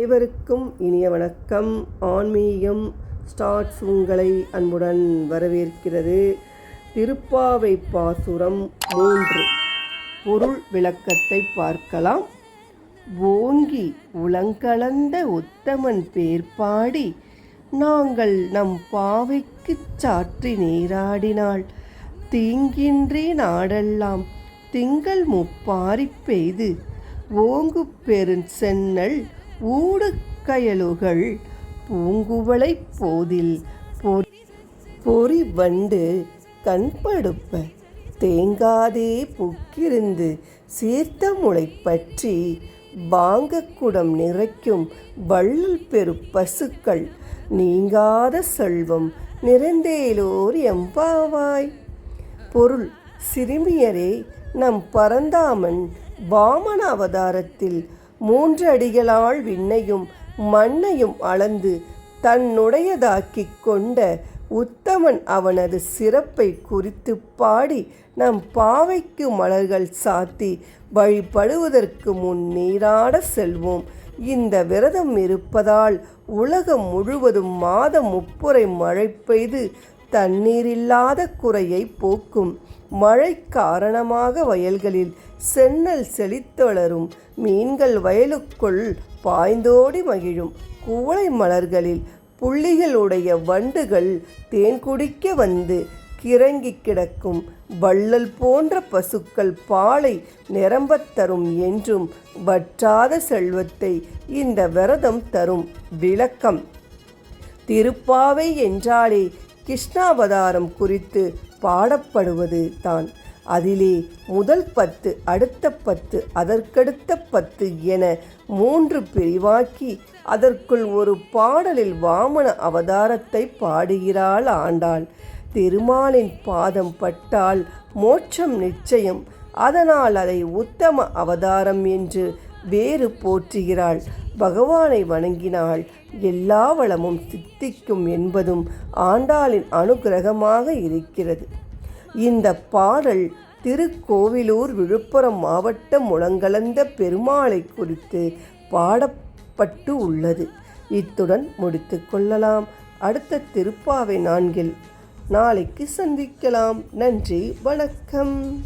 அனைவருக்கும் இனிய வணக்கம். ஆன்மீகம் ஸ்டார்ட்ஸ் உங்களை அன்புடன் வரவேற்கிறது. திருப்பாவை பாசுரம் மூன்று. பொருள் விளக்கத்தை பார்க்கலாம். ஓங்கி உலங்கலந்த உத்தமன் பேர் பாடி நாங்கள் நம் பாவைக்குச் சாற்றி நீராடினாள். தீங்கின்றி நாடெல்லாம் திங்கள் முப்பாரி பெய்து ஓங்கு பெருஞ் சென்னல் கயலுகள் பூங்குவளை போதில் பொறி பொறி வண்டு கண்படுப்ப தேங்காதே புக்கிருந்து சீர்த்த முளை பற்றி வாங்கக்குடம் நிறைக்கும் வள்ளல் பெரு பசுக்கள் நீங்காத செல்வம் நிறைந்தேலோர் எம்பாவாய். பொருள் சிறுமியரே நம் பரந்தாமன் வாமன அவதாரத்தில் மூன்று அடிகளால் விண்ணையும் மண்ணையும் அளந்து தன்னுடையதாக்கிக் கொண்ட உத்தமன் அவனது சிறப்பை குறித்து பாடி நம் பாவைக்கு மலர்கள் சாத்தி வழிபடுவதற்கு முன் நீராட செல்வோம். இந்த விரதம் இருப்பதால் உலகம் முழுவதும் மாதம் முப்புரை மழை பெய்து தண்ணீரில்லாத குறையை போக்கும். மழை காரணமாக வயல்களில் சென்னல் செழித்தளரும். மீன்கள் வயலுக்குள் பாய்ந்தோடி மகிழும். கூளை மலர்களில் புள்ளிகளுடைய வண்டுகள் தேன் குடிக்க வந்து கிறங்கி கிடக்கும். வள்ளல் போன்ற பசுக்கள் பாலை நிரம்பத் தரும் என்றும் வற்றாத செல்வத்தை இந்த விரதம் தரும் விளக்கம். திருப்பாவை என்றாலே கிருஷ்ணாவதாரம் குறித்து பாடப்படுவது தான். அதிலே முதல் பத்து அடுத்த பத்து அதற்கடுத்த பத்து என மூன்று பிரிவாக்கி அதற்குள் ஒரு பாடலில் வாமன அவதாரத்தை பாடுகிறாள் ஆண்டாள். திருமாலின் பாதம் பட்டால் மோட்சம் நிச்சயம். அதனால் அதை உத்தம அவதாரம் என்று வேறு போற்றுகிறாள். பகவானை வணங்கினால் எல்லா வளமும் சித்திக்கும் என்பதும் ஆண்டாளின் அனுகிரகமாக இருக்கிறது. இந்த பாடல் திருக்கோவிலூர் விழுப்புரம் மாவட்டம் முழங்கலந்த பெருமாளை குறித்து பாடப்பட்டு உள்ளது. இத்துடன் முடித்து கொள்ளலாம். அடுத்த திருப்பாவை நான்கில் நாளைக்கு சந்திக்கலாம். நன்றி வணக்கம்.